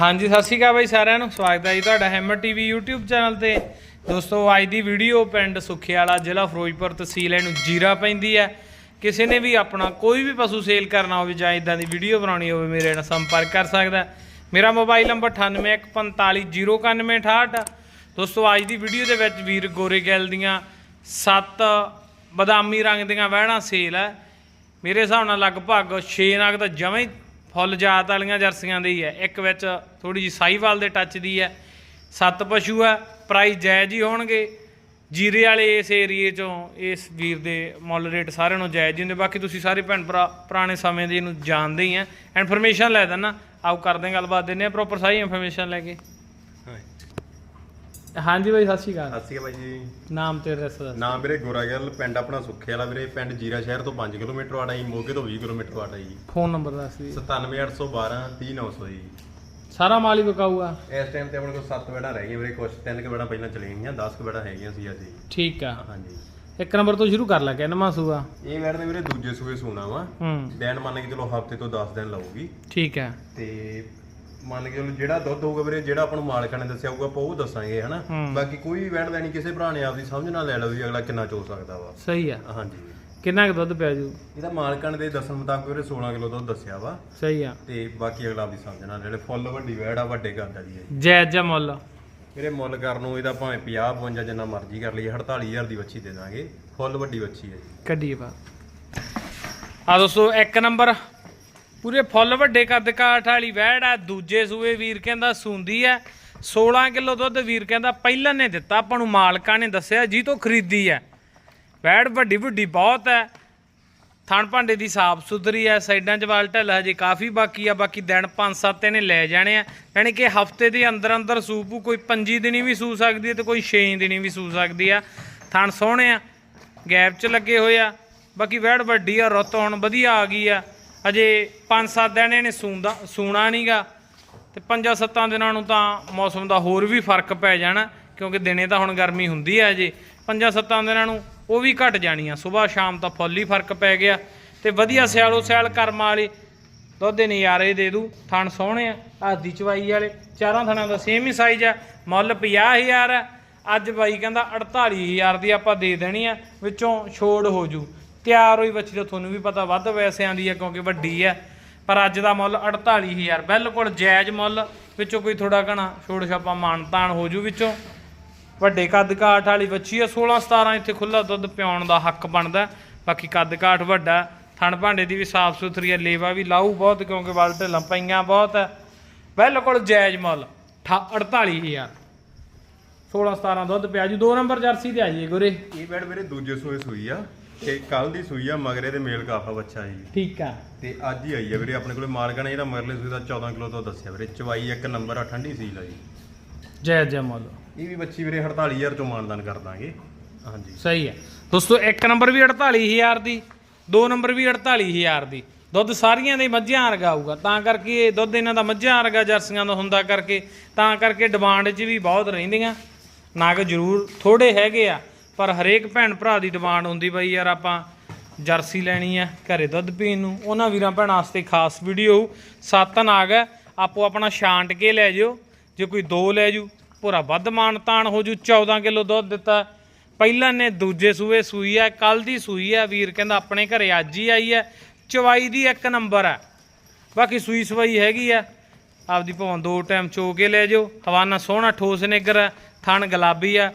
ਹਾਂਜੀ, ਸਤਿ ਸ਼੍ਰੀ ਅਕਾਲ ਬਾਈ ਸਾਰਿਆਂ ਨੂੰ। ਸਵਾਗਤ ਹੈ ਜੀ ਤੁਹਾਡਾ ਹੈਮਰ ਟੀਵੀ YouTube ਚੈਨਲ ਤੇ। ਦੋਸਤੋ, ਅੱਜ ਦੀ ਵੀਡੀਓ ਪਿੰਡ ਸੁਖਿਆਲਾ ਜ਼ਿਲ੍ਹਾ ਫਿਰੋਜ਼ਪੁਰ ਤਹਿਸੀਲ ਇਹਨੂੰ ਜੀਰਾ ਪੈਂਦੀ ਹੈ। ਕਿਸੇ ਨੇ ਵੀ ਆਪਣਾ ਕੋਈ ਵੀ ਪਸ਼ੂ ਸੇਲ ਕਰਨਾ ਹੋਵੇ ਜਾਂ ਇਦਾਂ ਦੀ ਵੀਡੀਓ ਬਣਾਉਣੀ ਹੋਵੇ, ਮੇਰੇ ਨਾਲ ਸੰਪਰਕ ਕਰ ਸਕਦਾ ਮੇਰਾ ਮੋਬਾਈਲ ਨੰਬਰ 9814509168 ਦੋਸਤੋ, ਅੱਜ ਦੀ ਵੀਡੀਓ ਦੇ ਵਿੱਚ ਵੀਰ ਗੋਰੇਗੈਲ ਦੀਆਂ ਸੱਤ ਬਦਾਮੀ ਰੰਗ ਦੀਆਂ ਵਹਿਣਾ ਸੇਲ ਹੈ। ਮੇਰੇ ਹਿਸਾਬ ਨਾਲ ਲਗਭਗ 6 ਨਗ ਤਾਂ ਜਮਾਂ ਹੀ ਫੁੱਲ ਜਾਤ ਵਾਲੀਆਂ ਜਰਸੀਆਂ ਦੀ ਹੀ। ਹੈ ਇੱਕ ਵਿੱਚ ਥੋੜੀ ਜੀ ਸਾਈਵਾਲ ਦੇ ਟੱਚ ਦੀ ਹੈ। ਸੱਤ ਪਸ਼ੂ ਹੈ। ਪ੍ਰਾਈਸ ਜਾਇਜ਼ ਹੀ ਹੋਣਗੇ। ਜੀਰੇ ਵਾਲੇ ਇਸ ਏਰੀਏ ਚੋਂ ਇਸ ਵੀਰ ਦੇ ਮੁੱਲ ਰੇਟ ਸਾਰਿਆਂ ਨੂੰ ਜਾਇਜ਼ ਹੀ ਹੁੰਦੇ। ਬਾਕੀ ਤੁਸੀਂ ਸਾਰੇ ਭੈਣ ਭਰਾ ਪੁਰਾਣੇ ਸਮੇਂ ਦੇ ਇਹਨੂੰ ਜਾਣਦੇ ਹੀ ਆ। ਇਨਫੋਰਮੇਸ਼ਨ ਲੈ ਦੇਣਾ ਆਓ ਕਰਦੇ ਹਾਂ ਗੱਲਬਾਤ। ਦਿੰਦੇ ਆ ਪ੍ਰੋਪਰ ਸਾਰੀ ਇਨਫੋਰਮੇਸ਼ਨ ਲੈ ਕੇ। ਹਾਂਜੀ ਬਾਈ ਸਤਿ ਸ਼੍ਰੀ ਅਕਾਲ। ਸਤਿ ਸ਼੍ਰੀ ਅਕਾਲ ਬਾਈ ਜੀ। ਨਾਮ ਤੇ ਐਡਰੈਸ ਦੱਸ ਨਾਮ ਵੀਰੇ ਗੋਰਾਗਲ ਪਿੰਡ ਆਪਣਾ ਸੁੱਖੇ ਵਾਲਾ ਵੀਰੇ ਪਿੰਡ ਜੀਰਾ ਸ਼ਹਿਰ ਤੋਂ 5 ਕਿਲੋਮੀਟਰ ਆੜਾ ਜੀ ਮੋਗੇ ਤੋਂ 20 ਕਿਲੋਮੀਟਰ ਆੜਾ ਜੀ। ਫੋਨ ਨੰਬਰ ਦੱਸ ਦਿਓ। 97812 30900 ਜੀ। ਸਾਰਾ ਮਾਲ ਹੀ ਵਿਕਾਊਗਾ। ਇਸ ਟਾਈਮ ਤੇ ਆਪਣੇ ਕੋਲ 7 ਬੈੜਾਂ ਰਹਿ ਗਈਆਂ ਵੀਰੇ ਕੁਝ ਤਿੰਨ ਕੁ ਬੈੜਾਂ ਪਹਿਲਾਂ ਚਲੀਆਂ ਗਈਆਂ 10 ਕੁ ਬੈੜਾਂ ਹੈਗੀਆਂ ਸੀ ਅੱਜ। ਜੀ ਠੀਕ ਆ। ਹਾਂਜੀ। ਇੱਕ ਨੰਬਰ ਤੋਂ ਸ਼ੁਰੂ ਕਰ ਲੈ ਕਿੰਨਵਾਂ ਸੂਆ। ਇਹ ਬੈੜ ਦੇ ਵੀਰੇ ਦੂਜੇ ਸੂਏ ਸੂਣਾ ਵਾ। ਹੂੰ। ਦਿਨ ਮੰਨ ਕੇ ਚਲੋ ਹਫ਼ਤੇ ਤੋਂ 10 ਦਿਨ ਲਾਊਗੀ। ਠੀਕ ਹੈ ਤੇ ਮੰਨ ਕੇ ਚਲੋ ਜਿਹੜਾ ਦੁੱਧ ਹੋਊਗਾ ਵੀਰੇ ਜਿਹੜਾ ਆਪਾਂ ਨੂੰ ਮਾਲਕਾਂ ਨੇ ਦੱਸਿਆ ਹੋਊਗਾ ਆਪਾਂ ਉਹ ਦੱਸਾਂਗੇ ਹਨਾ। ਬਾਕੀ ਕੋਈ ਵੀ ਬੈੜ ਲੈਣੀ ਕਿਸੇ ਭਰਾ ਨੇ ਆਪਦੀ ਸਮਝ ਨਾਲ ਲੈ ਲਓ ਵੀ ਅਗਲਾ ਕਿੰਨਾ ਚੋ ਸਕਦਾ ਵਾ। ਸਹੀ ਆ। ਹਾਂਜੀ। ਕਿੰਨਾ ਕੁ ਦੁੱਧ ਪਿਆ ਜੂ? ਇਹਦਾ ਮਾਲਕਾਂ ਨੇ ਦੇ ਦੱਸਣ ਮੁਤਾਬਕ ਵੀਰੇ 16 ਕਿਲੋ ਦੁੱਧ ਦੱਸਿਆ ਵਾ। ਸਹੀ ਆ। ਤੇ ਬਾਕੀ ਅਗਲਾ ਆਪਦੀ ਸਮਝ ਨਾਲ ਜਿਹੜੇ ਫੁੱਲ ਵੱਡੀ ਵੈੜ ਆ ਵੱਡੇ ਘਰ ਦਾ ਜੀ ਇਹ। ਜਾਇਜ਼ ਮੁੱਲ। ਵੀਰੇ ਮੁੱਲ ਕਰਨ ਨੂੰ ਇਹਦਾ ਭਾਵੇਂ 50 52 ਜਿੰਨਾ ਮਰਜ਼ੀ ਕਰ ਲਈਏ 48000 ਦੀ ਵੱਛੀ ਦੇ ਦਾਂਗੇ। ਫੁੱਲ ਵੱਡੀ ਵੱਛੀ ਹੈ ਜੀ। ਕੱਢੀਏ ਬਾ ਆ ਦੋਸਤੋ ਇੱਕ ਨੰਬਰ। ਪੂਰੇ ਫੁੱਲ ਵੱਡੇ ਕੱਦ ਕਾਠ ਵਾਲੀ ਵਹਿੜ ਆ, ਦੂਜੇ ਸੂਏ ਵੀਰ ਕਹਿੰਦਾ ਸੂੰਦੀ ਆ। 16 ਕਿਲੋ ਦੁੱਧ ਵੀਰ ਕਹਿੰਦਾ ਪਹਿਲਾਂ ਨੇ ਦਿੱਤਾ, ਆਪਾਂ ਨੂੰ ਮਾਲਕਾਂ ਨੇ ਦੱਸਿਆ, ਜੀ ਤੋਂ ਖਰੀਦੀ ਆ। ਵਹਿੜ ਵੱਡੀ ਵੱਡੀ ਬਹੁਤ ਹੈ ਥਣ ਭਾਂਡੇ ਦੀ ਸਾਫ਼ ਸੁਥਰੀ ਹੈ ਸਾਈਡਾਂ 'ਚ ਵਾਲ ਢੱਲ ਹਜੇ ਕਾਫੀ ਬਾਕੀ ਆ, ਬਾਕੀ ਦਿਨ 5-7 ਇਹਨੇ ਲੈ ਜਾਣੇ ਆ। ਯਾਨੀ ਕਿ ਹਫ਼ਤੇ ਦੇ ਅੰਦਰ ਅੰਦਰ ਸੂਪੂ ਕੋਈ 5 ਦਿਨੀ ਵੀ ਸੂ ਸਕਦੀ ਹੈ ਤੇ ਕੋਈ 6 ਦਿਨੀ ਵੀ ਸੂ ਸਕਦੀ ਆ। ਥਣ ਸੋਹਣੇ ਆ, ਗੈਪ 'ਚ ਲੱਗੇ ਹੋਏ ਆ। ਬਾਕੀ ਵਹਿੜ ਵੱਡੀ ਆ, ਰੁੱਤ ਹੁਣ ਵਧੀਆ ਆ ਗਈ ਆ। ਅਜੇ 5-7 ਦਿਨ ਇਹਨੇ ਸੂੰਦਾ ਸੂਣਾ ਨਹੀਂਗਾ ਤੇ 5-7 ਦਿਨਾਂ ਨੂੰ ਤਾਂ ਮੌਸਮ ਦਾ ਹੋਰ ਵੀ ਫ਼ਰਕ ਪੈ ਜਾਣਾ, ਕਿਉਂਕਿ ਦਿਨੇ ਤਾਂ ਹੁਣ ਗਰਮੀ ਹੁੰਦੀ ਹੈ ਅਜੇ। 5-7 ਦਿਨਾਂ ਨੂੰ ਉਹ ਵੀ ਘਟ ਜਾਣੀ ਆ ਸਵੇਰ, ਸ਼ਾਮ ਤਾਂ ਫੁੱਲ ਹੀ ਫ਼ਰਕ ਪੈ ਗਿਆ। ਤੇ ਵਧੀਆ ਸਿਆਲੋ ਸਿਆਲ ਕਰਮ ਵਾਲੇ ਦੁੱਧ ਦੇ ਨਜ਼ਾਰੇ ਦੇ ਦੂ, ਥਣ ਸੋਹਣੇ ਆ ਹੱਥ ਦੀ ਚਵਾਈ ਵਾਲੇ, ਚਾਰਾਂ ਥਣਾਂ ਦਾ ਸੇਮ ਹੀ ਸਾਈਜ਼ ਆ, ਮੁੱਲ 50000 ਆ। ਅੱਜ ਬਾਈ ਕਹਿੰਦਾ 48000 ਦੀ ਆਪਾਂ ਦੇ ਦੇਣੀ ਆ, ਵਿੱਚੋਂ ਛੋੜ ਹੋ ਜੂ। ਤਿਆਰ ਹੋਈ ਬੱਚੀ ਤਾਂ ਤੁਹਾਨੂੰ ਵੀ ਪਤਾ ਵੱਧ ਪੈਸਿਆਂ ਦੀ ਹੈ ਕਿਉਂਕਿ ਵੱਡੀ ਹੈ ਪਰ ਅੱਜ ਦਾ ਮੁੱਲ 48000 ਬਿਲਕੁਲ ਜਾਇਜ਼ ਮੁੱਲ। ਵਿੱਚੋਂ ਕੋਈ ਥੋੜਾ ਘਣਾ ਛੋੜ ਛਾਪਾ ਮਾਨ ਹੋ ਜੂ ਵਿੱਚੋਂ। ਵੱਡੇ ਕੱਦ ਕਾਠ ਵਾਲੀ ਬੱਚੀ ਆ 16 17 ਇੱਥੇ ਖੁੱਲਾ ਦੁੱਧ ਪਿਆਉਣ ਦਾ ਹੱਕ ਬਣਦਾ। ਬਾਕੀ ਕੱਦ ਕਾਠ ਵੱਡਾ, ਥਣ ਭਾਂਡੇ ਦੀ ਵੀ ਸਾਫ਼ ਸੁਥਰੀ ਹੈ ਲੇਵਾ ਵੀ ਲਾਊ ਬਹੁਤ ਕਿਉਂਕਿ ਵੱਲ ਢਿੱਲਾਂ ਪਈਆਂ ਬਹੁਤ ਹੈ ਬਿਲਕੁਲ ਜਾਇਜ਼ ਮੁੱਲ, ਠਾ- 48000 16 17 ਦੁੱਧ ਪਿਆ ਜੀ, ਦੋ ਨੰਬਰ ਜਰਸੀ ਤੇ ਆ ਜੀ ਗੁਰੇ। ਇਹ ਬੈੜ ਵੀਰੇ ਦੂਜੇ ਸੂਏ ਸੂਈ ਆ। ਤੇ ਕੱਲ ਦੀ ਸੂਈ ਆ ਮਗਰੇ ਦੇ ਮੇਲ ਕਾਫਾ ਬੱਚਾ ਜੀ। ਠੀਕ ਆ। ਤੇ ਅੱਜ ਹੀ ਆਈ ਆ ਵੀਰੇ ਆਪਣੇ ਕੋਲੇ ਮਾਲਕਾਂ ਨੇ ਜਿਹੜਾ ਮਗਰਲੇ ਸੂਏ ਦਾ 14 ਕਿਲੋ ਤੋਂ ਦੱਸਿਆ ਵੀਰੇ ਚਵਾਈ ਇੱਕ ਨੰਬਰ ਆ ਠੰਡੀ ਸੀਲ ਆ ਜੀ। ਜਿਹਾ ਮੁੱਲ। ਇਹ ਵੀ ਬੱਚੀ ਵੀਰੇ 48000 ਚੋਂ ਮਾਨਦਾਨ ਕਰ ਦਾਂਗੇ। ਹਾਂਜੀ। ਸਹੀ ਹੈ ਦੋਸਤੋ ਇੱਕ ਨੰਬਰ ਵੀ 48000 ਦੀ ਦੋ ਨੰਬਰ ਵੀ 48000 ਦੀ। ਦੁੱਧ ਸਾਰੀਆਂ ਦੇ ਮੱਝਾਂ ਵਰਗਾ ਆਊਗਾ। ਤਾਂ ਕਰਕੇ ਇਹ ਦੁੱਧ ਇਹਨਾਂ ਦਾ ਮੱਝਾਂ ਵਰਗਾ ਜਰਸੀਆਂ ਦਾ ਹੁੰਦਾ ਕਰਕੇ ਤਾਂ ਕਰਕੇ ਡਿਮਾਂਡ 'ਚ ਵੀ ਬਹੁਤ ਰਹਿੰਦੀਆਂ। ਨਗ ਜ਼ਰੂਰ ਥੋੜੇ ਹੈਗੇ ਆ। ਪਰ ਹਰੇਕ ਭੈਣ ਭਰਾ ਦੀ ਡਿਮਾਂਡ ਹੁੰਦੀ ਬਈ ਯਾਰ ਆਪਾਂ ਜਰਸੀ ਲੈਣੀ ਆ ਘਰੇ ਦੁੱਧ ਪੀਣ ਨੂੰ। ਉਹਨਾਂ ਵੀਰਾਂ ਭੈਣਾਂ ਵਾਸਤੇ ਖਾਸ ਵੀਡੀਓ ਸੱਤ ਨਾਗ ਹੈ ਆਪੋ ਆਪਣਾ ਛਾਂਟ ਕੇ ਲੈ ਜਿਓ। ਜੇ ਕੋਈ ਦੋ ਲੈ ਜੂ ਪੂਰਾ ਵੱਧ ਮਾਨ ਤਾਣ ਹੋ ਜੂ 14 ਕਿਲੋ ਦੁੱਧ ਦਿੱਤਾ। ਪਹਿਲਾਂ ਨੇ ਦੂਜੇ ਸੂਏ ਸੂਈ ਹੈ ਕੱਲ ਦੀ ਸੂਈ ਹੈ ਵੀਰ ਕਹਿੰਦਾ ਆਪਣੇ ਘਰੇ ਅੱਜ ਹੀ ਆਈ ਹੈ। ਚਵਾਈ ਦੀ ਇੱਕ ਨੰਬਰ ਹੈ ਬਾਕੀ ਸੂਈ ਸਵਾਈ ਹੈਗੀ ਆ। ਆਪਦੀ ਭਾਵੇਂ ਦੋ ਟਾਈਮ ਚੋ ਕੇ ਲੈ ਜਾਓ। ਹਵਾਨਾ ਸੋਹਣਾ ਠੋਸ ਨਿੱਗਰ ਹੈ ਥਣ ਗੁਲਾਬੀ ਆ।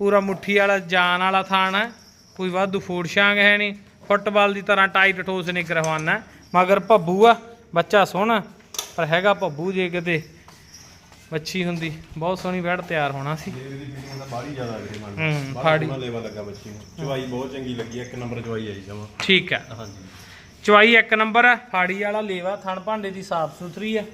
ਪੂਰਾ ਮੁੱਠੀ ਵਾਲਾ ਜਾਨ ਵਾਲਾ ਥਣ ਹੈ। ਕੋਈ ਵਾਧੂ ਫੂਡ ਛਾਂਗ ਹੈ ਨਹੀਂ। ਫੁੱਟਬਾਲ ਦੀ ਤਰ੍ਹਾਂ ਟਾਈਟ ਠੋਸ ਨਿੱਗਰ ਹਵਾਨਾ ਹੈ। ਮਗਰ ਭੱਬੂ ਆ ਬੱਚਾ ਸੋਹਣਾ ਪਰ ਹੈਗਾ ਭੱਬੂ ਜੇ ਕਿਤੇ ਬੱਚੀ ਹੁੰਦੀ। ਬਹੁਤ ਸੋਹਣੀ ਵੈੜ ਤਿਆਰ ਹੋਣਾ ਸੀ। ਜ਼ਿਆਦਾ ਮਨ ਫਾੜੀ। ਲੈਵਾ ਲੱਗਾ ਨੂੰ। ਚਵਾਈ ਬਹੁਤ ਚੰਗੀ ਲੱਗੀ ਆ, ਇੱਕ ਨੰਬਰ ਚਵਾਈ ਆਈ ਜਮਾ ਠੀਕ ਹੈ ਹਾਂਜੀ। ਚਵਾਈ ਇੱਕ ਨੰਬਰ ਫਾੜੀ ਵਾਲਾ ਲੇਵਾ ਥਣ ਭਾਂਡੇ ਦੀ ਸਾਫ਼ ਸੁਥਰੀ ਹੈ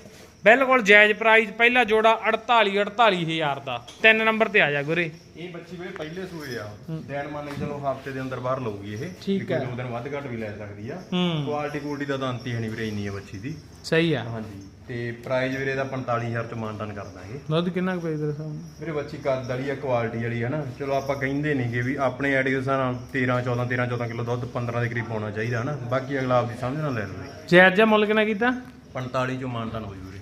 ਬਿਲਕੁਲ ਜਾਇਜ਼ ਪ੍ਰਾਈਸ ਪਹਿਲਾ ਜੋੜਾ 48 48000 ਦਾ। ਤਿੰਨ ਨੰਬਰ ਤੇ ਆ ਜਾ ਗੁਰੇ। ਇਹ ਬੱਚੀ ਵੀਰੇ ਪਹਿਲੇ ਸੂਏ ਆ। ਦਿਨ ਮੰਨ ਕੇ ਚਲੋ ਹਫ਼ਤੇ ਦੇ ਅੰਦਰ ਬਾਹਰ ਲਊਗੀ ਇਹ ਠੀਕ ਹੈ। ਦੋ ਦਿਨ ਵੱਧ ਘੱਟ ਵੀ ਲੈ ਸਕਦੀ ਆ। ਹੂੰ। ਕੁਆਲਿਟੀ ਕੁਆਲਿਟੀ ਦਾ ਤਾਂ ਅੰਤ ਹੀ ਹੈ ਨਹੀਂ ਵੀਰੇ ਇੰਨੀ ਆ ਬੱਚੀ ਦੀ। ਸਹੀ ਆ। ਹਾਂਜੀ ਤੇ ਪ੍ਰਾਈਸ ਵੀਰੇ ਦਾ 45000 ਚ ਮਾਨਦਾਨ ਕਰ ਦਾਂਗੇ। ਦੁੱਧ ਕਿੰਨਾ ਕੁ ਪਈ ਤੇਰੇ ਸਾਹਮਣੇ ਵੀਰੇ ਬੱਚੀ ਕੱਦ ਵਾਲੀ ਆ ਕੁਆਲਿਟੀ ਵਾਲੀ ਹੈ ਨਾ। ਚਲੋ ਆਪਾਂ ਕਹਿੰਦੇ ਨਹੀਂਗੇ ਵੀ ਆਪਣੇ ਆਈਡੀ ਦੇ ਹਿਸਾਬ ਨਾਲ 13 14 13 14 ਕਿਲੋ ਦੁੱਧ 15 ਦੇ ਕਰੀਬ ਪਾਉਣਾ ਚਾਹੀਦਾ ਹਨਾ ਬਾਕੀ ਅਗਲਾ ਆਪਦੀ ਸਮਝ ਨਾਲ ਲੈ ਲਵੇ। ਜਾਇਜ਼ ਜਿਹਾ ਮੁੱਲ ਕਿੰਨਾ ਕੀਤਾ? 45 ਚੋਂ ਮਾਨਦਾਨ ਹੋਈ ਵੀਰੇ।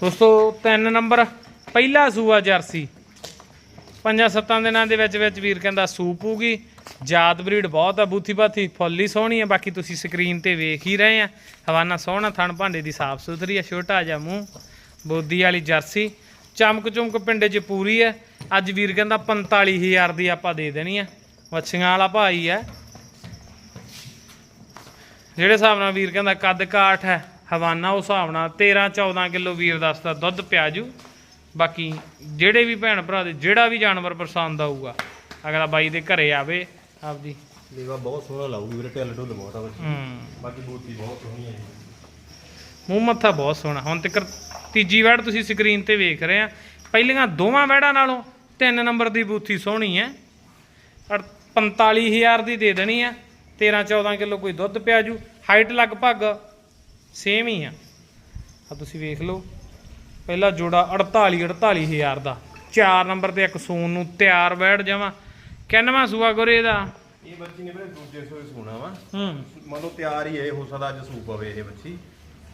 ਦੋਸਤੋ, ਤਿੰਨ ਨੰਬਰ, ਪਹਿਲਾ ਸੂਆ ਜਰਸੀ। ਪੰਜਾਂ ਸੱਤਾਂ ਦਿਨਾਂ ਦੇ ਵਿੱਚ ਵਿੱਚ ਵੀਰ ਕਹਿੰਦਾ ਸੂਪ ਹੋਊਗੀ ਜਾਤ ਬਰੀਡ ਬਹੁਤ ਆ, ਬੂਥੀ ਬਾਥੀ, ਫੁੱਲ ਹੀ ਸੋਹਣੀ ਆ, ਬਾਕੀ ਤੁਸੀਂ ਸਕਰੀਨ ਤੇ ਵੇਖ ਹੀ ਰਹੇ ਆ। ਹਵਾਨਾ ਸੋਹਣਾ, ਥਣ ਭਾਂਡੇ ਦੀ ਸਾਫ਼ ਸੁਥਰੀ ਆ, ਛੋਟਾ ਜਿਹਾ ਮੂੰਹ, ਬੋਦੀ ਵਾਲੀ ਜਰਸੀ। ਚਮਕ ਚਮਕ ਪਿੰਡੇ 'ਚ ਪੂਰੀ ਆ। ਅੱਜ ਵੀਰ ਕਹਿੰਦਾ 45000 ਦੀ ਆਪਾਂ ਦੇ ਦੇਣੀ ਆ। ਵੱਛੀਆਂ ਵਾਲਾ ਭਾਈ ਆ। ਜਿਹੜੇ ਹਿਸਾਬ ਨਾਲ ਵੀਰ ਕਹਿੰਦਾ ਕੱਦ ਕਾਠ ਹੈ ਹਵਾਨਾ ਉਸ ਹਿਸਾਬ ਨਾਲ 13 14 ਕਿਲੋ ਵੀਰ ਦੱਸਦਾ ਦੁੱਧ ਪਿਆਜੂ ਬਾਕੀ ਜਿਹੜੇ ਵੀ ਭੈਣ ਭਰਾ ਦੇ ਜਿਹੜਾ ਵੀ ਜਾਨਵਰ ਪਸੰਦ ਆਊਗਾ ਅਗਲਾ ਬਾਈ ਦੇ ਘਰੇ ਆਵੇ ਆਪਦੀ। ਲੇਵਾ ਬਹੁਤ ਸੋਹਣਾ ਲਾਊਗੀ ਵੀਰੇ ਢਿੱਲ ਢੁੱਲ ਬਹੁਤ ਆ ਬੱਚੀ। ਬਾਕੀ ਬੂਟੀ ਬਹੁਤ ਸੋਹਣੀ ਹੈ ਜੀ। ਮੂੰਹ ਮੱਥਾ ਬਹੁਤ ਸੋਹਣਾ। ਹੁਣ ਤੱਕ ਤੀਜੀ ਵੈੜ ਤੁਸੀਂ ਸਕਰੀਨ ਤੇ ਵੇਖ ਰਹੇ ਆ। ਪਹਿਲੀਆਂ ਦੋਵਾਂ ਵੈੜਾਂ ਨਾਲੋਂ ਤਿੰਨ ਨੰਬਰ ਦੀ ਬੂਥੀ ਸੋਹਣੀ ਹੈ ਔਰ 45000 ਦੀ ਦੇ ਦੇਣੀ ਆ। 13 14 ਕਿਲੋ ਕੋਈ ਦੁੱਧ ਪਿਆਜੂ ਹਾਈਟ ਲਗਭਗ ਸੇਮ ਹੀ ਆ। ਆ ਤੁਸੀਂ ਵੇਖ ਲਓ ਪਹਿਲਾ ਜੋੜਾ 48 48000 ਦਾ। 4 ਨੰਬਰ ਤੇ ਇੱਕ ਸੂਨ ਨੂੰ ਤਿਆਰ ਬੈਠ ਜਾਵਾਂ। ਕਿੰਨਵਾਂ ਸੂਆ ਗੁਰੇ ਇਹਦਾ ਇਹ ਬੱਚੀ ਨੇ ਵੀਰੇ ਦੂਜੇ ਸੋਏ ਸੋਣਾ ਵਾ। ਹੂੰ। ਮੰਨ ਲਓ ਤਿਆਰ ਹੀ ਇਹ ਹੋ ਸਕਦਾ ਅੱਜ ਸੂਪ ਪਵੇ ਇਹ ਬੱਚੀ।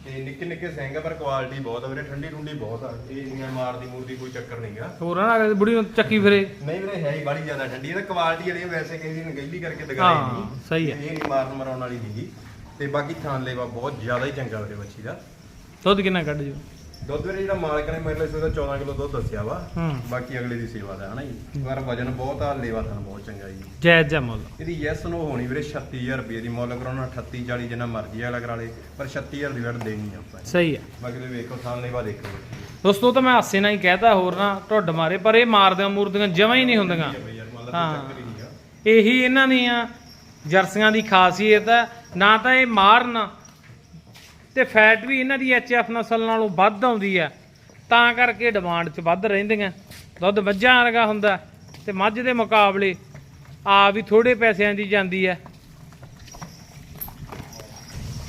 ਤੇ ਨਿੱਕੇ ਨਿੱਕੇ ਸਿੰਘ ਪਰ ਕੁਆਲਿਟੀ ਬਹੁਤ ਆ ਵੀਰੇ ਠੰਡੀ ਠੁੰਡੀ ਬਹੁਤ ਆ। ਇਹ ਇੰਨੀਆਂ ਮਾਰਦੀ ਮੂਰਦੀ ਕੋਈ ਚੱਕਰ ਨਹੀਂਗਾ ਹੋਰ ਨਾ ਅਗਲੇ ਬੁੜੀ ਨੂੰ ਚੱਕੀ ਫਿਰੇ। ਨਹੀਂ ਵੀਰੇ ਹੈ ਹੀ ਬੜੀ ਜ਼ਿਆਦਾ ਠੰਡੀ ਇਹ ਤਾਂ ਕੁਆਲਿਟੀ ਵਾਲੀ ਵੈਸੇ ਕਿਸੇ ਦੀ ਨਗੈਲੀ ਕਰਕੇ ਦਿਖਾਈ ਹਾਂ, ਨਹੀਂ। ਸਹੀ ਹੈ। ਇਹ ਨਹੀਂ ਮਾਰਨ ਮਰਾਉਣ ਵਾਲੀ ਨਹੀਂਗੀ ਤੇ ਬਾਕੀ ਥਾਂ ਲੇਵਾ ਬਹੁਤ ਜ਼ਿਆਦਾ ਹੀ ਚੰਗਾ ਵੀਰੇ ਬੱਚੀ ਦਾ। ਦੁੱਧ ਕਿੰਨਾ ਕੱਢ ਜੂ? ਦੁੱਧ ਵੀਰੇ ਜਿਹੜਾ ਮਾਲਕ ਨੇ ਮੇਰੇ ਲਈ ਸੋਦਾ 14 ਕਿਲੋ ਦੁੱਧ ਦੱਸਿਆ ਵਾ। ਹੂੰ। ਬਾਕੀ ਅਗਲੇ ਦੀ ਸੇਵਾ ਦਾ ਹਨਾ ਜੀ? ਪਰ ਵਜਨ ਬਹੁਤ ਆ ਲੇਵਾ ਥਾਂ ਬਹੁਤ ਚੰਗਾ ਜੀ। ਜਾਇਜ਼ ਜਾ ਮੁੱਲ। ਇਹਦੀ ਯੈਸ ਨੋ ਹੋਣੀ ਵੀਰੇ 36000 ਰੁਪਏ ਦੀ ਮੁੱਲ ਕਰਾਉਣਾ 38 40 ਜਿੰਨਾ ਮਰਜ਼ੀ ਵਾਲਾ ਕਰਾ ਲੇ ਪਰ 36000 ਦੀ ਵੜ ਦੇਣੀ ਆ ਆਪਾਂ। ਸਹੀ ਹੈ ਬਾਕੀ ਤੁਸੀਂ ਵੇਖੋ ਥਾਂ ਲੇਵਾ ਦੇਖੋ। ਬੱਚੀ ਦੋਸਤੋ ਤਾਂ ਮੈਂ ਹਾਸੇ ਨਾਲ ਹੀ ਕਹਿਤਾ ਹੋਰ ਨਾ ਢੁੱਡ ਮਾਰੇ ਪਰ ਇਹ ਮਾਰਦਿਆਂ ਮੂਰਦੀਆਂ ਜਮਾਂ ਹੀ ਨਹੀਂ ਹੁੰਦੀਆਂ। ਬਈ ਯਾਰ ਮੰਨ ਲਾ ਹਾਂ। ਕੋਈ ਚੱਕਰ ਹੀ। ਨਹੀਂਗਾ ਇਹੀ ਇਹਨਾਂ ਦੀਆਂ ਜਰਸੀਆਂ ਦੀ ਖਾਸੀਅਤ ਹੈ ਨਾ ਤਾਂ ਇਹ ਮਾਰਨ ਤੇ ਫੈਟ ਵੀ ਇਹਨਾਂ ਦੀ ਐਚਐਫ ਨਸਲ ਨਾਲੋਂ ਵੱਧ ਆਉਂਦੀ ਹੈ। ਤਾਂ ਕਰਕੇ ਡਿਮਾਂਡ 'ਚ ਵੱਧ ਰਹਿੰਦੀਆਂ। ਦੁੱਧ ਮੱਝਾਂ ਵਰਗਾ ਹੁੰਦਾ ਤੇ ਮੱਝ ਦੇ ਮੁਕਾਬਲੇ ਆ ਵੀ ਥੋੜੇ ਪੈਸਿਆਂ ਦੀ ਜਾਂਦੀ ਹੈ।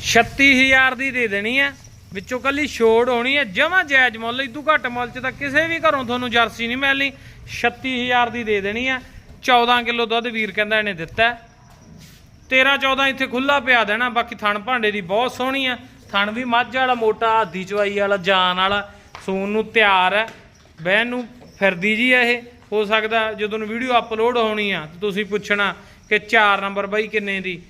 36000 ਦੀ ਦੇ ਦੇਣੀ ਹੈ। ਵਿੱਚੋਂ ਕੱਲੀ ਛੋੜ ਹੋਣੀ ਹੈ। ਜਮਾ ਜਾਇਜ਼ ਮੁੱਲ ਇਦੂ ਘੱਟ ਮੁੱਲ 'ਚ ਤਾਂ ਕਿਸੇ ਵੀ ਘਰੋਂ ਤੁਹਾਨੂੰ ਜਰਸੀ ਨਹੀਂ ਮਿਲਣੀ। 36000 ਦੀ ਦੇ ਦੇਣੀ ਹੈ। 14 ਕਿਲੋ ਦੁੱਧ ਵੀਰ ਕਹਿੰਦਾ ਇਹਨੇ ਦਿੱਤਾ 13 14 ਇੱਥੇ ਖੁੱਲਾ ਪਿਆ ਦੇਣਾ, ਬਾਕੀ ਥਣ ਭਾਂਡੇ ਦੀ ਬਹੁਤ ਸੋਹਣੀ ਆ। ਥਣ ਵੀ ਮੱਝ ਵਾਲਾ, ਮੋਟਾ ਹਾਦੀ ਚਵਾਈ ਵਾਲਾ, ਜਾਨ ਵਾਲਾ ਸੂਨ ਨੂੰ ਤਿਆਰ ਹੈ ਬਹਿਣ ਨੂੰ ਫਿਰਦੀ ਜੀ ਆ ਇਹ। ਹੋ ਸਕਦਾ ਜਦੋਂ ਨੂੰ ਵੀਡੀਓ ਅਪਲੋਡ ਹੋਣੀ ਆ ਤੁਸੀਂ ਪੁੱਛਣਾ ਕਿ 4 ਨੰਬਰ ਬਾਈ ਕਿੰਨੇ ਦੀ,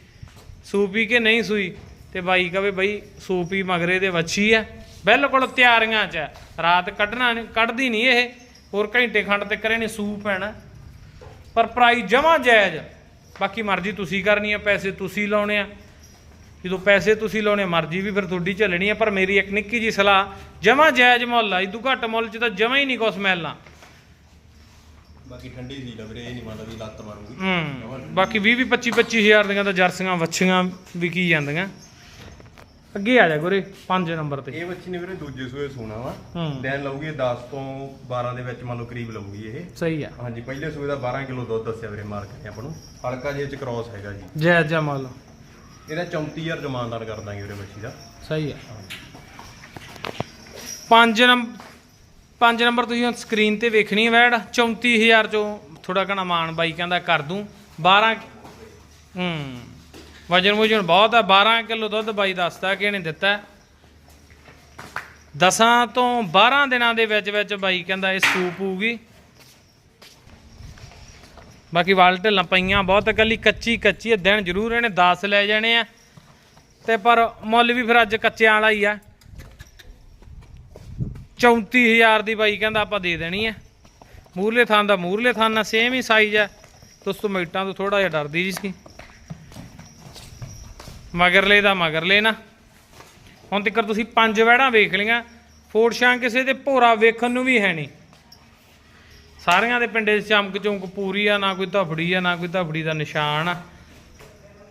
ਸੂਪੀ ਕਿ ਨਹੀਂ ਸੂਈ? ਤੇ ਬਾਈ ਕਵੇ ਬਈ ਸੂਪੀ ਮਗਰੇ ਦੇ ਵੱਛੀ ਆ। ਬਿਲਕੁਲ ਤਿਆਰੀਆਂ 'ਚ ਹੈ। ਰਾਤ ਕੱਢਣਾ ਨੀ- ਕੱਢਦੀ ਨਹੀਂ ਇਹ। ਹੋਰ ਘੰਟੇ ਖੰਡ ਤੇ ਕਰੇ ਨੇ ਸੂਪ ਪੈਣਾ ਪਰ ਪ੍ਰਾਈਸ ਜਮਾ ਜਾਇਜ਼ ਬਾਕੀ ਮਰਜ਼ੀ ਤੁਸੀਂ ਕਰਨੀ ਆ ਪੈਸੇ ਤੁਸੀਂ ਲਾਉਣੇ ਆ। ਜਦੋਂ ਪੈਸੇ ਤੁਸੀਂ ਲਾਉਣੇ ਮਰਜ਼ੀ ਵੀ ਫਿਰ ਤੁਹਾਡੀ ਚੱਲਣੀ ਆ ਪਰ ਮੇਰੀ ਇੱਕ ਨਿੱਕੀ ਜੀ ਸਲਾਹ ਜਮਾ ਜਾਇਜ਼ ਮੁੱਲ ਆ ਇਦੋਂ ਘੱਟ ਮੁੱਲ 'ਚ ਤਾਂ ਜਮਾ ਹੀ ਨਹੀਂ ਕੁਛ ਮਿਲਣਾ। ਬਾਕੀ ਠੰਡੀ ਸੀ ਵੀਰੇ ਇਹ ਨਹੀਂ ਮੰਨਦਾ ਵੀ ਲੱਤ ਮਾਰੂਗੀ। ਬਾਕੀ 20 20 25 25000 ਦੀਆਂ ਤਾਂ ਜਰਸੀਆਂ ਵੱਛੀਆਂ ਵਿਕੀ ਜਾਂਦੀਆਂ। ਅੱਗੇ ਆ ਜਾ ਗੁਰੇ 5 ਨੰਬਰ ਤੇ। ਇਹ ਬੱਚੀ ਨੇ ਵੀਰੇ ਦੂਜੇ ਸੂਏ ਸੋਣਾ ਵਾ। ਹੂੰ। ਲਊਗੀ 10 ਤੋਂ 12 ਦੇ ਵਿੱਚ ਮੰਨ ਲਓ ਕਰੀਬ ਲਊਗੀ ਇਹ। ਸਹੀ ਆ। ਹਾਂਜੀ ਪਹਿਲੇ ਸੂਏ ਦਾ 12 ਕਿਲੋ ਦੁੱਧ ਦੱਸਿਆ ਵੀਰੇ ਮਾਰਕੀਟ ਨੇ ਆਪਾਂ ਨੂੰ। ਹਲਕਾ ਜਿਹਾ ਚ ਕ੍ਰਾਸ ਹੈਗਾ ਜੀ। ਜਾ ਮੁੱਲ ਇਹਦਾ 34000 ਜਮਾਨਦਾਰ ਕਰ ਦਾਂਗੇ ਵੀਰੇ ਬੱਚੀ ਦਾ। ਸਹੀ ਆ। 5 ਨੰਬਰ 5 ਨੰਬਰ ਤੁਸੀਂ ਸਕਰੀਨ ਤੇ ਵੇਖਣੀ ਹੈ ਵੈੜ 34000 ਚੋਂ ਥੋੜਾ ਘਣਾ ਮਾਨ ਬਾਈ ਕਹਿੰਦਾ ਕਰ ਦੂੰ। 12 ਹੂੰ। ਵਜਨ ਵਜਨ ਬਹੁਤ ਆ 12 ਕਿਲੋ ਦੁੱਧ ਬਾਈ ਦੱਸਦਾ ਕਿ ਇਹਨੇ ਦਿੱਤਾ। 10 ਤੋਂ 12 ਦਿਨਾਂ ਦੇ ਵਿੱਚ ਵਿੱਚ ਬਾਈ ਕਹਿੰਦਾ ਇਹ ਸੂਪ ਹੋਊਗੀ ਬਾਕੀ ਵਾਲ ਢਿੱਲਾਂ ਪਈਆਂ ਬਹੁਤ, ਕੱਲੀ ਕੱਚੀ ਕੱਚੀ ਹੈ ਦਿਨ ਜ਼ਰੂਰ ਇਹਨੇ 10 ਲੈ ਜਾਣੇ ਆ। ਤੇ ਪਰ ਮੁੱਲ ਵੀ ਫਿਰ ਅੱਜ ਕੱਚਿਆਂ ਵਾਲਾ ਹੀ ਆ। 34000 ਦੀ ਬਾਈ ਕਹਿੰਦਾ ਆਪਾਂ ਦੇ ਦੇਣੀ ਆ। ਮੂਰਲੇ ਥਾਨ ਦਾ ਮੂਰਲੇ ਥਾਨ ਨਾਲ ਸੇਮ ਹੀ ਸਾਈਜ਼ ਆ। ਦੋਸਤੋ ਮਿੰਟਾਂ ਤੋਂ ਥੋੜਾ ਜਿਹਾ ਡਰਦੀ ਜੀ ਸੀ। ਮਗਰਲੇ ਦਾ ਮਗਰਲੇ ਨਾ। ਹੁਣ ਤੱਕ ਤੁਸੀਂ ਪੰਜ ਵਹਿੜਾਂ ਵੇਖ ਲਈਆਂ ਫੋਰਸ਼ਾਂ ਕਿਸੇ ਦੇ ਭੋਰਾ ਵੇਖਣ ਨੂੰ ਵੀ ਹੈ ਨਹੀਂ। ਸਾਰਿਆਂ ਦੇ ਪਿੰਡੇ 'ਚ ਚਮਕ ਚਮਕ ਪੂਰੀ ਆ, ਨਾ ਕੋਈ ਧਫੜੀ ਆ, ਨਾ ਕੋਈ ਧਫੜੀ ਦਾ ਨਿਸ਼ਾਨ ਆ।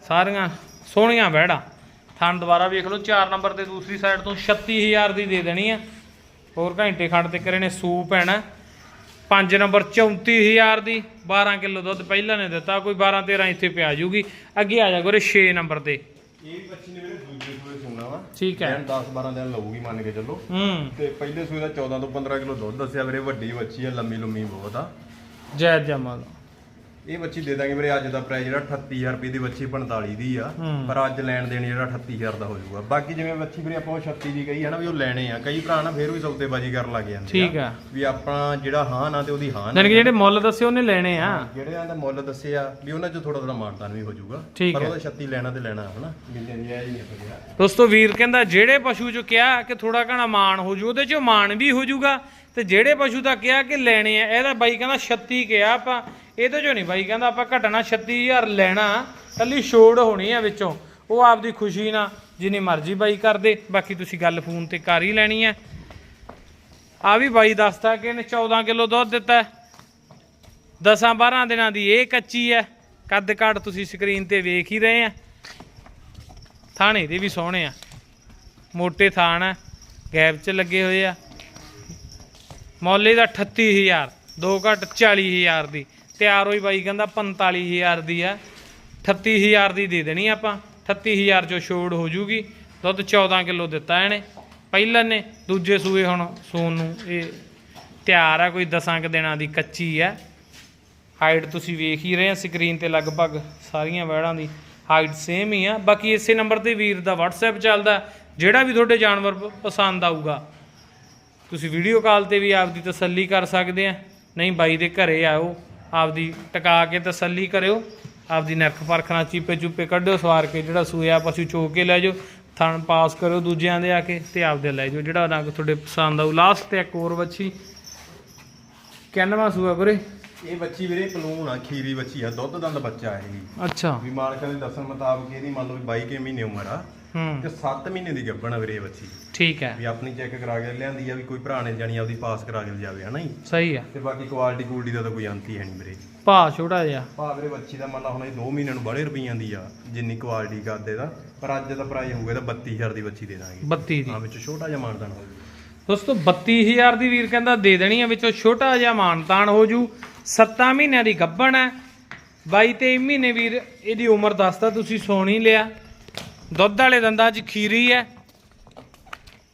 ਸਾਰੀਆਂ ਸੋਹਣੀਆਂ ਵਹਿੜਾਂ। ਥਣ ਦੁਬਾਰਾ ਵੇਖ ਲਓ 4 ਨੰਬਰ ਤੇ ਦੂਸਰੀ ਸਾਈਡ ਤੋਂ 36000 ਦੀ ਦੇ ਦੇਣੀ ਆ। ਹੋਰ ਘੰਟੇ ਖੰਡ ਤੇ ਕਰੇ ਨੇ ਸੂਪ ਪੈਣਾ 5 ਨੰਬਰ 34000 ਦੀ 12 ਕਿਲੋ ਦੁੱਧ ਪਹਿਲਾਂ ਨੇ ਦਿੱਤਾ, ਕੋਈ 12 13 ਇੱਥੇ ਪਿਆ ਜੂਗੀ। ਅੱਗੇ ਆ ਜਾ ਗੋਰੇ 6 ਨੰਬਰ ਤੇ। ਇਹ ਬੱਚੀ ਨੇ ਵੀਰੇ ਦੂਜੇ ਸੂਏ ਸੋਣਾ ਵਾ। ਠੀਕ ਹੈ। ਦਿਨ 10 12 ਦਿਨ ਲਊਗੀ ਮੰਨ ਕੇ ਚੱਲੋ। ਹੂੰ। ਤੇ ਪਹਿਲੇ ਸੂਏ ਦਾ 14 ਤੋਂ 15 ਕਿਲੋ ਦੁੱਧ ਦੱਸਿਆ ਵੀਰੇ ਵੱਡੀ ਬੱਚੀ ਆ ਲੰਮੀ ਲੰਮੀ ਬਹੁਤ ਆ। ਜੈ ਜਮਾਲ ਇਹ ਬੱਚੀ ਦੇ ਦਾਂਗੇ ਵੀਰੇ ਅੱਜ ਦਾ ਪ੍ਰਾਈਸ ਜਿਹੜਾ 38000 ਰੁਪਏ ਦੀ ਬੱਚੀ 45 ਦੀ ਆ। ਪਰ ਅੱਜ ਲੈਣ ਦੇਣ ਜਿਹੜਾ 38000 ਦਾ ਹੋ ਜਾਊਗਾ। ਬਾਕੀ ਜਿਵੇਂ ਬੱਚੀ ਵੀਰੇ ਆਪਾਂ ਉਹ 36 ਦੀ ਕਹੀ ਹੈ ਨਾ ਵੀ ਉਹ ਲੈਣੇ ਆ ਕਈ ਭਰਾ ਨਾ ਫੇਰ ਵੀ ਸੌਦੇਬਾਜ਼ੀ ਕਰਨ ਲੱਗ ਜਾਂਦੇ ਠੀਕ ਆ। ਵੀ ਆਪਾਂ ਜਿਹੜਾ ਹਾਂ ਨਾ ਤੇ ਉਹਦੀ ਹਾਂ ਨਾ ਯਾਨੀ ਕਿ ਜਿਹੜੇ ਮੁੱਲ ਦੱਸੇ ਉਹਨੇ ਲੈਣੇ ਆ। ਜਿਹੜੇ ਆਂ ਦਾ ਮੁੱਲ ਦੱਸਿਆ ਵੀ ਉਹਨਾਂ 'ਚ ਥੋੜਾ ਥੋੜਾ ਮਾਨਤਾਨ ਵੀ ਹੋ ਜਾਊਗਾ। ਪਰ। ਉਹਦਾ 36 ਲੈਣਾ ਤੇ ਲੈਣਾ ਹਨਾ? ਮਿਲਦੇ ਨਹੀਂ ਆਇਆ ਹੀ ਨਹੀਂ ਦੋਸਤੋ ਵੀਰ ਕਹਿੰਦਾ ਜਿਹੜੇ ਪਸ਼ੂ ਚ ਕਿਹਾ ਕਿ ਥੋੜਾ ਘਣਾ ਮਾਣ ਹੋ ਜੂ ਉਹਦੇ ਚ ਮਾਣ ਵੀ ਹੋ ਜੂਗਾ। ਤੇ ਜਿਹੜੇ ਪਸ਼ੂ ਦਾ ਕਿਹਾ ਕਿ ਲੈਣੇ ਆ ਇਹਦਾ ਬਾਈ ਕਹਿੰਦਾ 36 ਕਿਹਾ ਆਪਾਂ। ਇਹਦੇ ਚੋਂ ਨਹੀਂ ਬਾਈ, ਕਹਿੰਦਾ ਆਪਾਂ ਘਟਣਾ 36000 ਲੈਣਾ ਕੱਲੀ ਛੋੜ ਹੋਣੀ ਆ ਵਿੱਚੋਂ। ਉਹ ਆਪਦੀ ਖੁਸ਼ੀ ਨਾਲ ਜਿੰਨੀ ਮਰਜ਼ੀ ਬਾਈ ਕਰਦੇ, ਬਾਕੀ ਤੁਸੀਂ ਗੱਲ ਫੋਨ ਤੇ ਕਰ ਹੀ ਲੈਣੀ ਆ। ਆ ਵੀ ਬਾਈ ਦੱਸਦਾ ਕਿ ਇਹਨੇ 14 ਕਿਲੋ ਦੁੱਧ ਦਿੱਤਾ 10 12 ਦਿਨਾਂ ਦੀ ਇਹ ਕੱਚੀ ਹੈ। ਕੱਦ ਕਾਠ ਤੁਸੀਂ ਸਕਰੀਨ ਤੇ ਵੇਖ ਹੀ ਰਹੇ ਆ। ਥਾਣੇ ਦੇ ਵੀ ਸੋਹਣੇ ਆ। ਮੋਟੇ ਥਾਣ ਆ, ਗੈਪ 'ਚ ਲੱਗੇ ਹੋਏ ਆ। ਮੁੱਲ ਇਹਦਾ 38000 ਦੋ ਘੱਟ 40000 ਦੀ। ਤਿਆਰ ਹੋਈ ਬਾਈ, ਕਹਿੰਦਾ 45000 ਦੀ ਆ। 38000 ਦੀ ਦੇ ਦੇਣੀ ਆਪਾਂ। 38000 ਚੋਂ ਛੋੜ ਹੋ ਜੂਗੀ। ਦੁੱਧ 14 ਕਿਲੋ ਦਿੱਤਾ ਇਹਨੇ। ਪਹਿਲਾਂ ਨੇ, ਦੂਜੇ ਸੂਏ ਹੁਣ ਸੂਣ ਨੂੰ ਇਹ ਤਿਆਰ ਆ, ਕੋਈ 10 ਕੁ ਦਿਨਾਂ ਦੀ ਕੱਚੀ ਆ। ਹਾਈਟ ਤੁਸੀਂ ਵੇਖ ਹੀ ਰਹੇ ਆ ਸਕਰੀਨ ਤੇ ਲਗਭਗ ਸਾਰੀਆਂ ਵੈੜਾਂ ਦੀ ਹਾਈਟ ਸੇਮ ਹੀ ਆ। ਬਾਕੀ ਇਸੇ ਨੰਬਰ ਤੇ ਵੀਰ ਦਾ WhatsApp ਚੱਲਦਾ। ਜਿਹੜਾ ਵੀ ਤੁਹਾਡੇ ਜਾਨਵਰ ਪਸੰਦ ਆਊਗਾ। ਤੁਸੀਂ ਵੀਡੀਓ ਕਾਲ ਤੇ ਵੀ ਆਪਦੀ ਤਸੱਲੀ ਕਰ ਸਕਦੇ ਆ। ਨਹੀਂ ਬਾਈ ਦੇ ਘਰੇ ਆਓ। ਆਪਦੀ ਟਿਕਾ ਕੇ ਤਸੱਲੀ ਕਰਿਓ ਆਪਦੀ ਨਰਖ ਪਰਖਣਾ ਚੀਪੇ ਚੁੱਪੇ ਕੱਢਿਓ ਸਵਾਰ ਕੇ ਜਿਹੜਾ ਸੂਆ ਪਸ਼ੂ ਚੋ ਕੇ ਲੈ ਜਾਓ ਥਣ ਪਾਸ ਕਰਿਓ ਦੂਜਿਆਂ ਦੇ ਆ ਕੇ ਤੇ ਆਪਦੇ ਲੈ ਜਾਓ। ਜਿਹੜਾ ਰੰਗ ਤੁਹਾਡੇ ਪਸੰਦ ਆਊ। ਲਾਸਟ ਤੇ ਇੱਕ ਹੋਰ ਬੱਚੀ ਕਿੰਨਵਾਂ ਸੂਆ ਵੀਰੇ? ਇਹ ਬੱਚੀ ਵੀਰੇ ਪਲੂਣ ਆ ਖੀਰੀ ਬੱਚੀ ਆ ਦੁੱਧ ਦੰਦ ਬੱਚਾ ਇਹ। ਅੱਛਾ। ਵੀ ਮਾਲਕਾਂ ਦੇ ਦੱਸਣ ਮੁਤਾਬਕ ਇਹਦੀ ਮੰਨ ਲਓ ਵੀ 22 ਕੇ ਮਹੀਨੇ ਉਮਰ ਆ। ਤੇ 7 ਮਹੀਨੇ ਦੀ ਗੱਭਣ ਆ ਵੀਰੇ ਇਹ ਬੱਚੀ। ਠੀਕ ਹੈ। ਵੀ ਆਪਣੀ ਚੈੱਕ ਕਰਾ ਕੇ ਲਿਆਂਦੀ ਆ ਵੀ ਕੋਈ ਭਰਾ ਨੇ ਜਾਣੀ ਆਪਦੀ ਪਾਸ ਕਰਾ ਕੇ ਲਿਜਾਵੇ ਹਨਾ ਜੀ? ਸਹੀ ਆ। ਤੇ ਬਾਕੀ ਕੁਆਲਿਟੀ ਕੁਆਲਿਟੀ ਦਾ ਤਾਂ ਕੋਈ ਅੰਤ ਹੀ ਹੈ ਨਹੀਂ ਵੀਰੇ। ਭਾ ਛੋਟਾ ਜਿਹਾ। ਭਾ ਵੀਰੇ ਬੱਚੀ ਦਾ ਮੰਨ ਲਾ ਹੁਣ ਇਹ 2 ਮਹੀਨਿਆਂ ਨੂੰ ਬੜੇ ਰੁਪਈਆਂ ਦੀ ਆ ਜਿੰਨੀ ਕੁਆਲਿਟੀ ਕਰਦੇ ਦਾ। ਪਰ ਅੱਜ ਦਾ ਪ੍ਰਾਈਸ ਹੋਊਗਾ ਤਾਂ 32000 ਦੀ ਬੱਚੀ ਦੇ ਦਾਂਗੇ। 32 ਦੀ। ਹਾਂ ਵਿੱਚ ਛੋਟਾ ਜਿਹਾ ਮਾਨਦਾਨ ਹੋ ਦੋਸਤੋ 32000 ਦੀ ਵੀਰ ਕਹਿੰਦਾ ਦੇ ਦੇਣੀ ਆ ਵਿੱਚੋਂ ਛੋਟਾ ਜਿਹਾ ਮਾਨਤਾਨ ਹੋ ਜੂ 7 ਮਹੀਨਿਆਂ ਦੀ ਗੱਭਣ ਹੈ 22 23 ਮਹੀਨੇ ਵੀਰ ਇਹਦੀ ਉਮਰ ਦੱਸਦਾ ਤੁਸੀਂ ਸੁਣ ਲਿਆ। ਦੁੱਧ ਵਾਲੇ ਦੰਦਾਂ 'ਚ ਖੀਰੀ ਹੈ।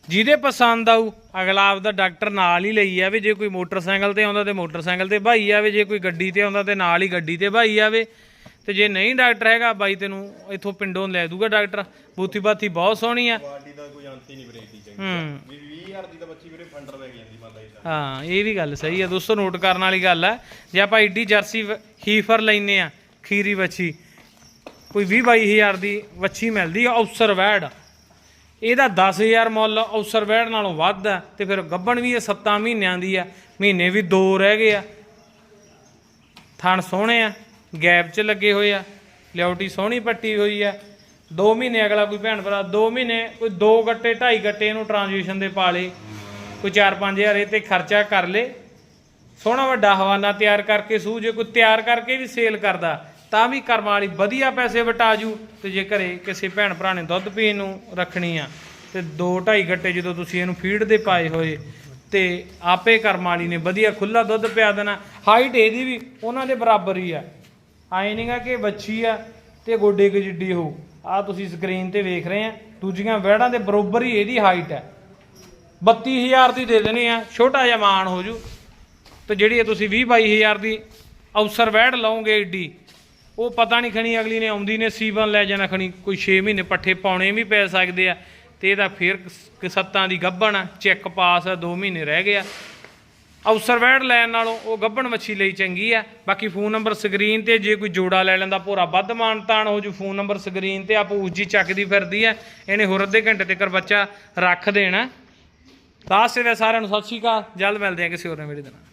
ਜਿਹਦੇ ਪਸੰਦ ਆਊ ਅਗਲਾ ਆਪਦਾ ਡਾਕਟਰ ਨਾਲ ਹੀ ਲਈ ਆਵੇ। ਜੇ ਕੋਈ ਮੋਟਰਸਾਈਕਲ ਤੇ ਆਉਂਦਾ ਤੇ ਮੋਟਰਸਾਈਕਲ ਤੇ ਭਾਈ ਆਵੇ। ਜੇ ਕੋਈ ਗੱਡੀ ਤੇ ਆਉਂਦਾ ਤੇ ਨਾਲ ਹੀ ਗੱਡੀ ਤੇ ਭਾਈ ਆਵੇ। ਤੇ ਜੇ ਨਹੀਂ ਡਾਕਟਰ ਹੈਗਾ ਬਾਈ ਤੈਨੂੰ ਇੱਥੋਂ ਪਿੰਡੋਂ ਲੈ ਦੂਗਾ ਡਾਕਟਰ। ਬੂਥੀ ਬਾਥੀ ਬਹੁਤ ਸੋਹਣੀ ਆ ਕੁਆਲਿਟੀ ਦਾ ਕੋਈ ਅੰਤ ਹੀ ਨਹੀਂ ਵੀਰੇ ਦੀ। ਚੰਗੀ ਹੂੰ। ਵੀ 20000 ਦੀ ਤਾਂ ਬੱਚੀ ਵੀਰੇ ਫੰਡਰ ਲੈ ਕੇ ਜਾਂਦੀ ਮੰਨ ਲਾ ਇਹਦਾ ਹਾਂ ਇਹ ਵੀ ਗੱਲ ਸਹੀ ਹੈ। ਦੋਸਤੋ ਨੋਟ ਕਰਨ ਵਾਲੀ ਗੱਲ ਹੈ। ਜੇ ਆਪਾਂ ਏਡੀ ਜਰਸੀ ਹੀਫਰ ਲੈਨੇ ਆ ਖੀਰੀ ਵੱਛੀ। ਕੋਈ 20 22000 ਦੀ ਵੱਛੀ ਮਿਲਦੀ ਆ ਔਸਰ ਵੈੜ। ਇਹਦਾ 10000 ਮੁੱਲ ਔਸਰ ਵੈੜ ਨਾਲੋਂ ਵੱਧ ਆ, ਤੇ ਫਿਰ ਗੱਬਣ ਵੀ ਇਹ 7 ਮਹੀਨਿਆਂ ਦੀ ਆ, ਮਹੀਨੇ ਵੀ ਦੋ ਰਹਿ ਗਏ ਆ। ਥਣ ਸੋਹਣੇ ਆ, ਗੈਪ 'ਚ ਲੱਗੇ ਹੋਏ ਆ, ਲਿਆਉਟੀ ਸੋਹਣੀ ਪੱਟੀ ਹੋਈ ਆ। 2 ਮਹੀਨੇ ਅਗਲਾ ਕੋਈ ਭੈਣ ਭਰਾ 2 ਮਹੀਨੇ ਕੋਈ 2 ਗੱਟੇ 2.5 ਗੱਟੇ ਇਹਨੂੰ ਟ੍ਰਾਂਜੀਸ਼ਨ ਦੇ ਪਾ ਲੇ, ਕੋਈ 4-5000 ਇਹ ਤੇ ਖਰਚਾ ਕਰ ਲੇ। ਸੋਹਣਾ ਵੱਡਾ ਹਵਾਨਾ ਤਿਆਰ ਕਰਕੇ ਸੂ ਜੇ ਕੋਈ ਤਿਆਰ ਕਰਕੇ ਵੀ ਸੇਲ ਕਰਦਾ ਤਾਂ ਵੀ ਕਰਮ ਵਾਲੀ ਵਧੀਆ ਪੈਸੇ ਵਟਾ ਜੂ ਤੇ ਜੇ ਘਰੇ ਕਿਸੇ ਭੈਣ ਭਰਾ ਨੇ ਦੁੱਧ ਪੀਣ ਨੂੰ ਰੱਖਣੀ ਆ, ਤੇ 2-2.5 ਗੱਟੇ ਜਦੋਂ ਤੁਸੀਂ ਇਹਨੂੰ ਫੀਡ ਦੇ ਪਾਏ ਹੋਏ ਤੇ ਆਪੇ ਕਰਮ ਵਾਲੀ ਨੇ ਵਧੀਆ ਖੁੱਲਾ ਦੁੱਧ ਪਿਆ ਦੇਣਾ। ਹਾਈਟ ਇਹਦੀ ਵੀ ਉਹਨਾਂ ਦੇ ਬਰਾਬਰ ਹੀ ਆ। ਆਏ ਨਹੀਂਗਾ ਕਿ ਬੱਚੀ ਆ ਤੇ ਗੋਡੇ ਕੁ ਜਿੱਡੀ ਹੋ। ਆ ਤੁਸੀਂ ਸਕਰੀਨ ਤੇ ਵੇਖ ਰਹੇ ਆ, ਦੂਜੀਆਂ ਵੈੜਾਂ ਦੇ ਬਰਾਬਰ ਹੀ ਇਹਦੀ ਹਾਈਟ ਹੈ 32000 ਦੀ ਦੇ ਦੇਣੀ ਆ, ਛੋਟਾ ਜਿਹਾ ਮਾਨ ਹੋ ਜੂ। ਤੇ ਜਿਹੜੀ ਇਹ ਤੁਸੀਂ 20 22000 ਦੀ ਅਵਸਰ ਵੈੜ ਲਓਗੇ ਏਡੀ ਉਹ ਪਤਾ ਨਹੀਂ ਖਣੀ ਅਗਲੀ ਨੇ ਆਉਂਦੀ ਨੇ ਸੀਵਨ ਲੈ ਜਾਣਾ ਖਣੀ, ਕੋਈ 6 ਮਹੀਨੇ ਪੱਠੇ ਪਾਉਣੇ ਵੀ ਪੈ ਸਕਦੇ ਆ, ਤੇ ਇਹਦਾ ਫੇਰ ਕ- ਸੱਤਾਂ ਦੀ ਗੱਭਣ ਆ, ਚੈੱਕ ਪਾਸ ਆ 2 ਮਹੀਨੇ ਰਹਿ ਗਿਆ ਅਵਸਰ ਵੈੜ ਲੈਣ ਨਾਲੋਂ ਉਹ ਗੱਭਣ ਮੱਛੀ ਲਈ ਚੰਗੀ ਆ, ਬਾਕੀ ਫੋਨ ਨੰਬਰ ਸਕਰੀਨ ਤੇ ਜੇ ਕੋਈ ਜੋੜਾ ਲੈ ਲੈਂਦਾ, ਭੋਰਾ ਵੱਧ ਮਾਨਤਾਨ ਹੋ ਜੂ, ਫੋਨ ਨੰਬਰ ਸਕਰੀਨ ਤੇ ਆਪ ਉੱਜੀ ਚੱਕਦੀ ਫਿਰਦੀ ਆ, ਇਹਨੇ ਹੋਰ ਅੱਧੇ ਘੰਟੇ ਤੱਕ ਬੱਚਾ ਰੱਖ ਦੇਣਾ। ਲਾਸਟ ਦੇ ਸਾਰਿਆਂ ਨੂੰ ਸਤਿ ਸ਼੍ਰੀ ਅਕਾਲ, ਜਲਦ ਮਿਲਦੇ ਆ ਕਿਸੇ ਹੋਰ ਨਵੇਂ ਵੀਡੀਓ ਦੇ ਨਾਲ।